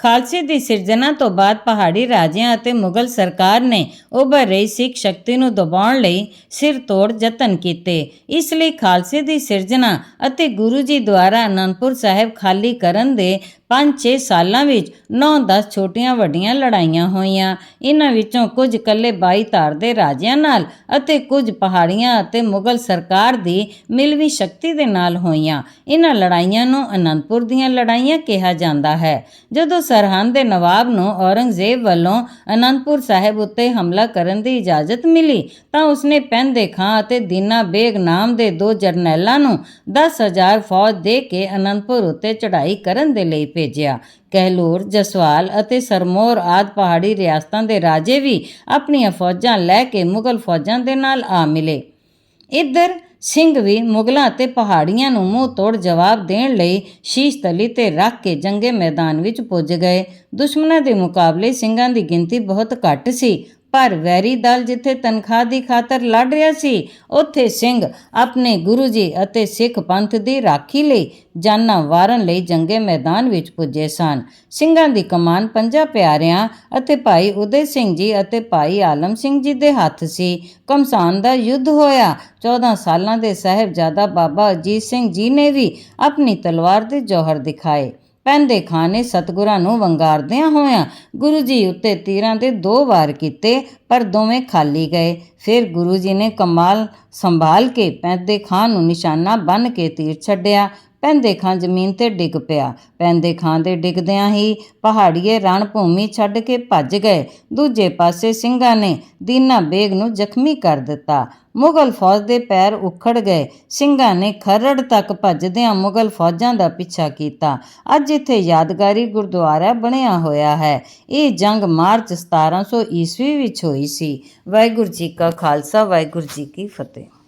ਖਾਲਸੇ ਦੀ ਸਿਰਜਣਾ ਤੋਂ ਬਾਅਦ ਪਹਾੜੀ ਰਾਜਿਆਂ ਅਤੇ ਮੁਗਲ ਸਰਕਾਰ ਨੇ ਉਭਰ ਰਹੀ ਸਿੱਖ ਸ਼ਕਤੀ ਨੂੰ ਦਬਾਉਣ ਲਈ ਸਿਰ ਤੋੜ ਯਤਨ ਕੀਤੇ। ਇਸ ਲਈ ਖਾਲਸੇ ਦੀ ਸਿਰਜਣਾ ਅਤੇ ਗੁਰੂ ਜੀ ਦੁਆਰਾ ਅਨੰਦਪੁਰ ਸਾਹਿਬ ਖਾਲੀ ਕਰਨ ਦੇ 5-6 ਸਾਲਾਂ ਵਿੱਚ 9-10 ਛੋਟੀਆਂ ਵੱਡੀਆਂ ਲੜਾਈਆਂ ਹੋਈਆਂ। ਇਹਨਾਂ ਵਿੱਚੋਂ ਕੁਝ ਕੱਲੇ 22 ਧਾਰ ਦੇ ਰਾਜਿਆਂ ਨਾਲ ਅਤੇ ਕੁਝ ਪਹਾੜੀਆਂ ਅਤੇ ਮੁਗਲ ਸਰਕਾਰ ਦੀ ਮਿਲਵੀ ਸ਼ਕਤੀ ਦੇ ਨਾਲ ਹੋਈਆਂ। ਇਹਨਾਂ ਲੜਾਈਆਂ ਨੂੰ ਅਨੰਦਪੁਰ ਦੀਆਂ ਲੜਾਈਆਂ ਕਿਹਾ ਜਾਂਦਾ ਹੈ। ਜਦੋਂ ਸਰਹੰਦ ਦੇ ਨਵਾਬ ਨੂੰ ਔਰੰਗਜ਼ੇਬ ਵੱਲੋਂ ਅਨੰਦਪੁਰ ਸਾਹਿਬ ਉੱਤੇ ਹਮਲਾ ਕਰਨ ਦੀ ਇਜਾਜ਼ਤ ਮਿਲੀ, ਤਾਂ ਉਸਨੇ ਪੈਨ ਦੇ ਖਾਂ ਅਤੇ ਦੀਨਾ ਬੇਗ ਨਾਮ ਦੇ ਦੋ ਜਰਨੈਲਾਂ ਨੂੰ 10000 ਫੌਜ ਦੇ ਕੇ ਅਨੰਦਪੁਰ ਉੱਤੇ ਚੜ੍ਹਾਈ ਕਰਨ ਦੇ ਲਈ ਭੇਜਿਆ। ਕਹਿਲੂਰ, ਜਸਵਾਲ ਅਤੇ ਸਰਮੋਰ ਆਦ ਪਹਾੜੀ ਰਿਆਸਤਾਂ ਦੇ ਰਾਜੇ ਵੀ ਆਪਣੀਆਂ ਫੌਜਾਂ ਲੈ ਕੇ ਮੁਗਲ ਫੌਜਾਂ ਦੇ ਨਾਲ ਆ ਮਿਲੇ। ਇੱਧਰ ਸਿੰਘ ਵੀ ਮੁਗਲਾਂ ਅਤੇ ਪਹਾੜੀਆਂ ਨੂੰ ਮੂੰਹ ਤੋੜ ਜਵਾਬ ਦੇਣ ਲਈ ਸ਼ੀਸ਼ ਤਲੀ ਤੇ ਰੱਖ ਕੇ ਜੰਗੇ ਮੈਦਾਨ ਵਿੱਚ ਪੁੱਜ ਗਏ। ਦੁਸ਼ਮਣਾਂ ਦੇ ਮੁਕਾਬਲੇ ਸਿੰਘਾਂ ਦੀ ਗਿਣਤੀ ਬਹੁਤ ਘੱਟ ਸੀ ਪਰ ਵੈਰੀ ਦਲ ਜਿੱਥੇ ਤਨਖਾਹ ਦੀ ਖਾਤਰ ਲੜ ਰਿਹਾ ਸੀ, ਉੱਥੇ ਸਿੰਘ ਆਪਣੇ ਗੁਰੂ ਜੀ ਅਤੇ ਸਿੱਖ ਪੰਥ ਦੀ ਰਾਖੀ ਲਈ ਜਾਨਾਂ ਵਾਰਨ ਲਈ ਜੰਗੇ ਮੈਦਾਨ ਵਿੱਚ ਪੁੱਜੇ ਸਨ। ਸਿੰਘਾਂ ਦੀ ਕਮਾਨ ਪੰਜਾਂ ਪਿਆਰਿਆਂ ਅਤੇ ਭਾਈ ਉਦੈ ਸਿੰਘ ਜੀ ਅਤੇ ਭਾਈ ਆਲਮ ਸਿੰਘ ਜੀ ਦੇ ਹੱਥ ਸੀ। ਕਮਸਾਨ ਦਾ ਯੁੱਧ ਹੋਇਆ। 14 ਸਾਲਾਂ ਦੇ ਸਾਹਿਬਜ਼ਾਦਾ ਬਾਬਾ ਅਜੀਤ ਸਿੰਘ ਜੀ ਨੇ ਵੀ ਆਪਣੀ ਤਲਵਾਰ ਦੇ ਜੋਹਰ ਦਿਖਾਏ। ਪੈਂਦੇ ਖਾਨ ਨੇ ਸਤਗੁਰਾਂ ਨੂੰ ਵੰਗਾਰਦਿਆਂ ਹੋਇਆਂ ਗੁਰੂ ਜੀ ਉੱਤੇ ਤੀਰਾਂ ਦੇ ਦੋ ਵਾਰ ਕੀਤੇ, ਪਰ ਦੋਵੇਂ ਖਾਲੀ ਗਏ। ਫਿਰ ਗੁਰੂ ਜੀ ਨੇ ਕਮਾਲ ਸੰਭਾਲ ਕੇ ਪੈਂਦੇ ਖਾਨ ਨੂੰ ਨਿਸ਼ਾਨਾ ਬੰਨ ਕੇ ਤੀਰ ਛੱਡਿਆ। ਪੈਂਦੇ ਖਾਂ ਜ਼ਮੀਨ ਤੇ ਡਿੱਗ ਪਿਆ। ਪੈਂਦੇ ਖਾਂ ਦੇ ਡਿੱਗਦਿਆਂ ਹੀ ਪਹਾੜੀਏ ਰਣ ਭੂਮੀ ਛੱਡ ਕੇ ਭੱਜ ਗਏ। ਦੂਜੇ ਪਾਸੇ ਸਿੰਘਾਂ ਨੇ ਦੀਨਾ ਬੇਗ ਨੂੰ ਜ਼ਖਮੀ ਕਰ ਦਿੱਤਾ। ਮੁਗਲ ਫੌਜ ਦੇ ਪੈਰ ਉਖੜ ਗਏ। ਸਿੰਘਾਂ ਨੇ ਖਰੜ ਤੱਕ ਭੱਜਦਿਆਂ ਮੁਗਲ ਫੌਜਾਂ ਦਾ ਪਿੱਛਾ ਕੀਤਾ। ਅੱਜ ਇੱਥੇ ਯਾਦਗਾਰੀ ਗੁਰਦੁਆਰਾ ਬਣਿਆ ਹੋਇਆ ਹੈ। ਇਹ ਜੰਗ ਮਾਰਚ 1700 ਈਸਵੀ ਵਿੱਚ ਹੋਈ ਸੀ। ਵਾਹਿਗੁਰੂ ਜੀ ਕਾ ਖਾਲਸਾ, ਵਾਹਿਗੁਰੂ ਜੀ ਕੀ ਫਤਿਹ।